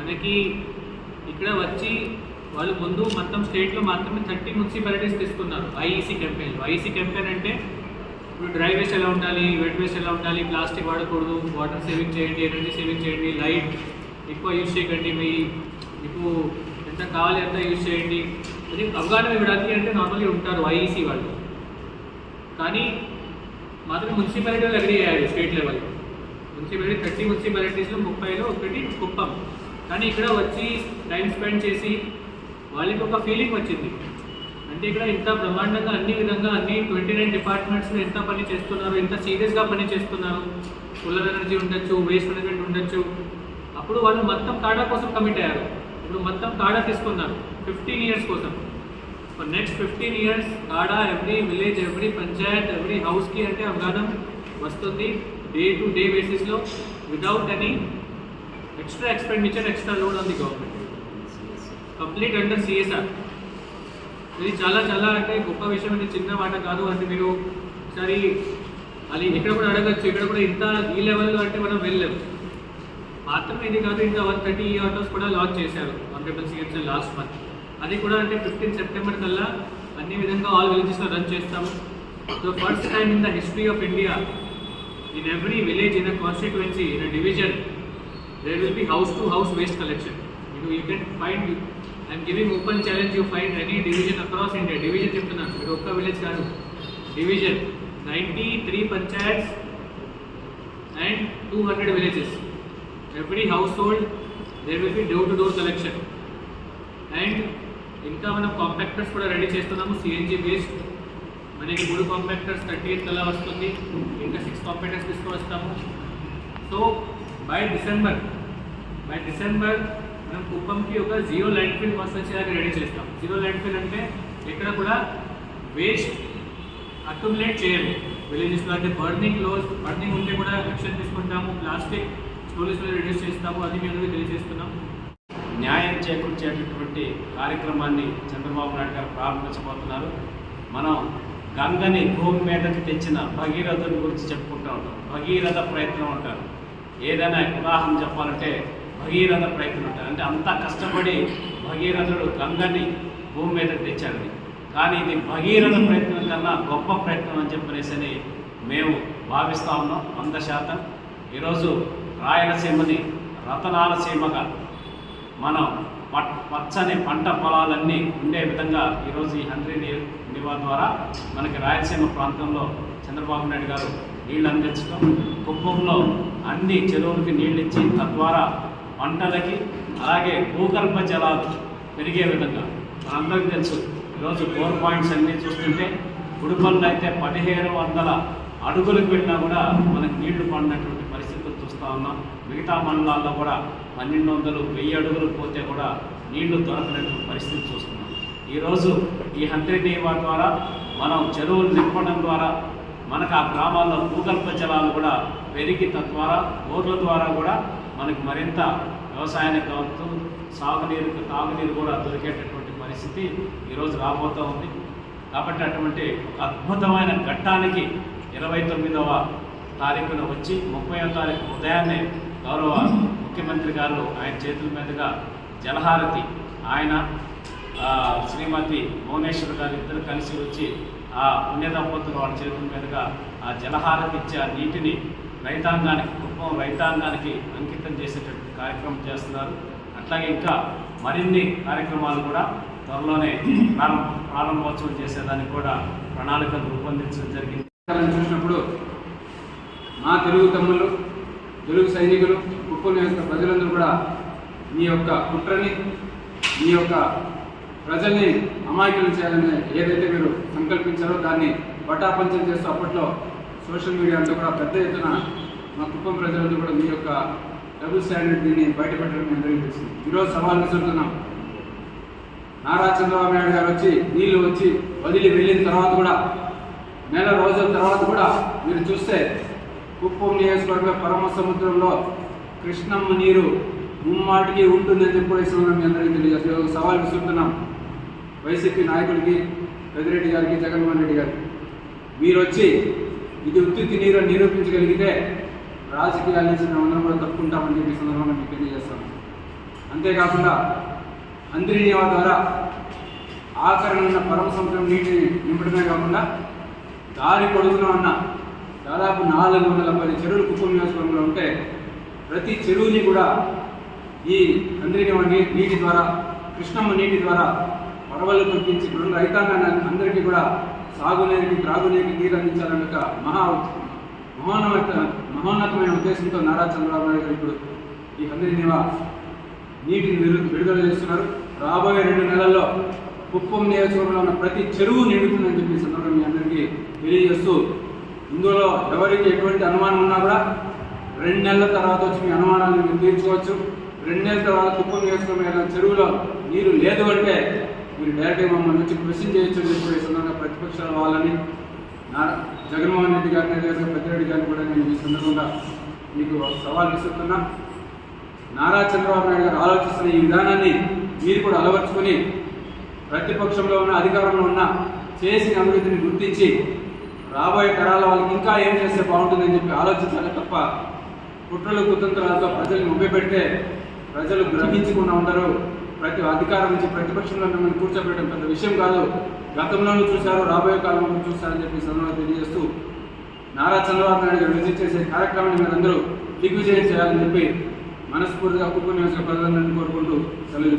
మనకి ఇక్కడ వచ్చి వాళ్ళు ముందు మొత్తం స్టేట్లో మాత్రమే థర్టీ మున్సిపాలిటీస్ తీసుకున్నారు ఐఈసీ క్యాంపెయిన్ ఐఈసీ క్యాంపెయిన్ అంటే ఇప్పుడు డ్రై వేస్ట్ ఎలా ఉండాలి వెట్ వేస్ట్ ఎలా ఉండాలి ప్లాస్టిక్ వాడకూడదు వాటర్ సేవింగ్ చేయండి ఎనర్జీ సేవింగ్ చేయండి లైట్ ఎక్కువ యూజ్ చేయకండి మీ మీకు ఎంత కావాలి ఎంత యూజ్ చేయండి. అది అవగాహన ఇవ్వడానికి అంటే నార్మల్లీ ఉంటారు ఐఈసీ వాళ్ళు. కానీ మాత్రం మున్సిపాలిటీ వాళ్ళు అగ్రీ అయ్యారు స్టేట్ లెవెల్ మున్సిపాలిటీ థర్టీ మున్సిపాలిటీస్లో ముప్పైలో ఒకటి కుప్పం. కానీ ఇక్కడ వచ్చి టైం స్పెండ్ చేసి వాళ్ళకి ఒక ఫీలింగ్ వచ్చింది. అంటే ఇక్కడ ఇంత బ్రహ్మాండంగా అన్ని విధంగా అన్ని ట్వంటీ నైన్ డిపార్ట్మెంట్స్లో ఎంత పని చేస్తున్నారు ఎంత సీరియస్గా పని చేస్తున్నారు? సోలార్ ఎనర్జీ ఉండొచ్చు వేస్ట్ మేనేజ్మెంట్ ఉండొచ్చు. అప్పుడు వాళ్ళు మొత్తం కాడా కోసం కమిట్ అయ్యారు. ఇప్పుడు మొత్తం కాడా తీసుకున్నారు ఫిఫ్టీన్ ఇయర్స్ కోసం. For next fifteen years KADA every village every panchayat every హౌస్కి అంటే అవగాహన వస్తుంది డే టు డే బేసిస్లో without any extra expenditure extra loan on government complete under CSR ఇది చాలా చాలా అంటే గొప్ప విషయం అంటే చిన్న మాట కాదు అంటే మీరు ఒకసారి అది ఇక్కడ కూడా అడగచ్చు. ఇక్కడ కూడా ఇంత ఈ లెవెల్లో అంటే మనం వెళ్ళలేము. మాత్రం ఇది కాదు ఇంకా వన్ థర్టీ ఆటోస్ కూడా లాంచ్ చేశారు. ఆనరబుల్ సీఎంస్ లాస్ట్ మంత్ అది కూడా అంటే ఫిఫ్టీన్ సెప్టెంబర్ కల్లా అన్ని విధంగా ఆల్ విలేజెస్లో రన్ చేస్తాము. So first time in the history of India in every village in a constituency in a division there will be house to house waste collection. You know, you can find, I am giving open challenge, you find any division across India, division చెప్తున్నాను మీరు ఒక్క village కాదు. Division ninety three panchayats and two hundred villages every household there will be door to door collection and ఇంకా మనం compactors కూడా ready చేస్తున్నాము CNG based మనకి మూడు కాంపాక్టర్స్ థర్టీ ఎయిత్ అలా వస్తుంది. ఇంకా six compactors తీసుకువస్తాము. So by December by December మనం కుప్పంకి ఒక జీరో ల్యాండ్ ఫిల్ కాన్స్టెన్సీ లాగా రెడీ చేస్తాం. జీరో ల్యాండ్ ఫిల్ అంటే ఎక్కడ కూడా వేస్ట్ అక్యుములేట్ చేయము. విలేజెస్లో అంటే బర్నింగ్ లోస్ బర్నింగ్ ఉంటే కూడా యాక్షన్ తీసుకుంటాము. ప్లాస్టిక్ స్టోరేజ్లో రిడ్యూస్ చేస్తాము. అది మేము తెలియజేస్తున్నాం. న్యాయం చేకూర్చేటటువంటి కార్యక్రమాన్ని చంద్రబాబు నాయుడు గారు ప్రారంభించబోతున్నారు. మనం గంగని భూమి మీదకి తెచ్చిన భగీరథుని గురించి చెప్పుకుంటూ ఉంటాం. భగీరథ ప్రయత్నం అంటారు. ఏదైనా ఉదాహరణ చెప్పాలంటే భగీరథ ప్రయత్నం అంటారు అంటే అంతా కష్టపడి భగీరథుడు గంగని భూమి మీద తెచ్చాడు కానీ ఇది భగీరథ ప్రయత్నం కన్నా గొప్ప ప్రయత్నం అని చెప్పనేసి మేము భావిస్తా ఉన్నాం. వంద శాతం. ఈరోజు రాయలసీమని రతనాల సీమగా మనం పచ్చని పంట పొలాలన్నీ ఉండే విధంగా ఈరోజు ఈ హండ్రీ ని- నివా ద్వారా మనకి రాయలసీమ ప్రాంతంలో చంద్రబాబు నాయుడు గారు నీళ్ళు అందించడం కుప్పంలో అన్ని చెరువులకి నీళ్ళు ఇచ్చి తద్వారా పంటలకి అలాగే భూగర్భ జలాలు పెరిగే విధంగా. మనందరికీ తెలుసు ఈరోజు ఫోర్ పాయింట్స్ అన్నీ చూస్తుంటే గుడిపల్లి అయితే పదిహేను వందల అడుగులకు వెళ్ళినా కూడా మనకు నీళ్ళు పడినటువంటి పరిస్థితులు చూస్తూ ఉన్నాం. మిగతా మండలాల్లో కూడా పన్నెండు వందలు వెయ్యి అడుగులు పోతే కూడా నీళ్ళు దొరకనటువంటి పరిస్థితి చూస్తున్నాం. ఈరోజు ఈ హంత్రి నీవా ద్వారా మనం చెరువులు నింపడం ద్వారా మనకు ఆ గ్రామాల్లో భూగర్భ జలాలు కూడా పెరిగి తద్వారా బోర్ల ద్వారా కూడా మనకి మరింత వ్యవసాయానికి కావచ్చు సాగునీరు తాగునీరు కూడా దొరికేటటువంటి పరిస్థితి ఈరోజు రాబోతూ ఉంది. కాబట్టి అటువంటి ఒక అద్భుతమైన ఘట్టానికి ఇరవై తొమ్మిదవ తారీఖున వచ్చి ముప్పై తారీఖు ఉదయాన్నే గౌరవ ముఖ్యమంత్రి గారు ఆయన చేతుల మీదుగా జలహారతి ఆయన శ్రీమతి భువనేశ్వర్ గారు ఇద్దరు కలిసి వచ్చి ఆ పుణ్య దంపతులు వాళ్ళ చేతుల మీదుగా ఆ జలహారతి ఇచ్చే ఆ నీటిని రైతాంగానికి కుటుంబం రైతాంగానికి అంకితం చేసేటటువంటి కార్యక్రమం చేస్తున్నారు. అట్లాగే ఇంకా మరిన్ని కార్యక్రమాలు కూడా త్వరలోనే ప్రారంభ ప్రారంభోత్సవం చేసేదానికి కూడా ప్రణాళికలు రూపొందించడం జరిగింది. చూసినప్పుడు మా తెలుగు తమ్ముళ్ళు తెలుగు సైనికులు ఉప్పు యొక్క ప్రజలందరూ కూడా మీ యొక్క కుట్రని మీ యొక్క ప్రజల్ని అమాయకులు చేయాలని ఏదైతే మీరు సంకల్పించారో దాన్ని పటాపంచం చేస్తూ అప్పట్లో సోషల్ మీడియా అంతా కూడా పెద్ద ఎత్తున మా కుప్పం ప్రజలంతా కూడా మీ యొక్క డబుల్ స్టాండర్డ్ దీన్ని బయటపెట్టడం మేము తెలియజేస్తుంది ఈరోజు సవాల్ విసురుతున్నాం. నారా చంద్రబాబు నాయుడు గారు వచ్చి నీళ్ళు వచ్చి వదిలి వెళ్ళిన తర్వాత కూడా నెల రోజుల తర్వాత కూడా మీరు చూస్తే కుప్పం నియోజకవర్గ పరమ సముద్రంలో కృష్ణమ్మ నీరు ముమ్మాటికి ఉంటుందని చెప్పేసి మనం మీ అందరికీ తెలియజేస్తాం సవాల్ విసురుతున్నాం. వైసీపీ నాయకుడికి పెద్దిరెడ్డి గారికి జగన్మోహన్ రెడ్డి గారికి. మీరు వచ్చి ఇది ఉత్తుత్తి నీరు అని నిరూపించగలిగితే రాజకీయాల నుంచి మేము అందరం కూడా తప్పుకుంటామని చెప్పి సందర్భంగా మీకు తెలియజేస్తాం అంతేకాకుండా అంద్రినివా ద్వారా ఆకరణ ఉన్న పరమ సముద్రం నీటిని నింపడమే కాకుండా దారి పొడుగున ఉన్న దాదాపు నాలుగు వందల పది చెరువులు కుప్పం నియోజకవర్గంలో ఉంటే ప్రతి చెరువుని కూడా ఈ అంద్రినివా నీటి ద్వారా కృష్ణమ్మ నీటి ద్వారా పడవలు తొక్కించి రైతాంగాన్ని అందరికీ కూడా సాగునీరికి త్రాగునీరికి నీరు అందించాలన్న ఒక మహా మహోన్నత మహోన్నతమైన ఉద్దేశంతో నారా చంద్రబాబు నాయుడు గారు ఇప్పుడు ఈ అంద్రినివా నీటిని విడుదల చేస్తున్నారు. రాబోయే రెండు నెలల్లో కుప్పం నియోజకవర్గంలో ఉన్న ప్రతి చెరువు నిండుతుందని చెప్పి సందర్భంగా మీ అందరికీ తెలియజేస్తూ ఇందులో ఎవరికి ఎటువంటి అనుమానం ఉన్నా కూడా రెండు నెలల తర్వాత వచ్చి మీ అనుమానాలను మీరు తీర్చుకోవచ్చు. రెండు నెలల తర్వాత కుప్పం నియోజకవర్గం చెరువులో నీరు లేదు అంటే మీరు డైరెక్ట్గా మమ్మల్ని వచ్చి క్వశ్చన్ చేయొచ్చు అని చెప్పి సందర్భంగా ప్రతిపక్షాల వాళ్ళని నా జగన్మోహన్ రెడ్డి గారిని అదేవిధంగా పెద్దిరెడ్డి గారిని కూడా నేను ఈ సందర్భంగా మీకు సవాల్ విసురుతున్నా. నారా చంద్రబాబు నాయుడు గారు ఆలోచిస్తున్న ఈ విధానాన్ని మీరు కూడా అలవర్చుకొని ప్రతిపక్షంలో ఉన్న అధికారంలో ఉన్న చేసిన అభివృద్ధిని గుర్తించి రాబోయే తరాల వాళ్ళకి ఇంకా ఏం చేస్తే బాగుంటుందని చెప్పి ఆలోచించాలి తప్ప కుట్రలు కుతంత్రాలతో ప్రజల్ని మొబ్బెపెడితే ప్రజలు గ్రహించకుండా ఉండరు. ప్రతి అధికారం నుంచి ప్రతిపక్షంలో మిమ్మల్ని కూర్చోబెట్టడం పెద్ద విషయం కాదు. గతంలోనూ చూశారు రాబోయే కాలంలో చూశారని చెప్పి ఈ సందర్భంగా తెలియజేస్తూ నారా చంద్రబాబు నాయుడు గారు విజిట్ చేసే కార్యక్రమాన్ని మీరందరూ దిగ్విజయం చేయాలని చెప్పి మనస్ఫూర్తిగా కుటుంబ నియోజక ప్రజలందరినీ కోరుకుంటూ సెలవు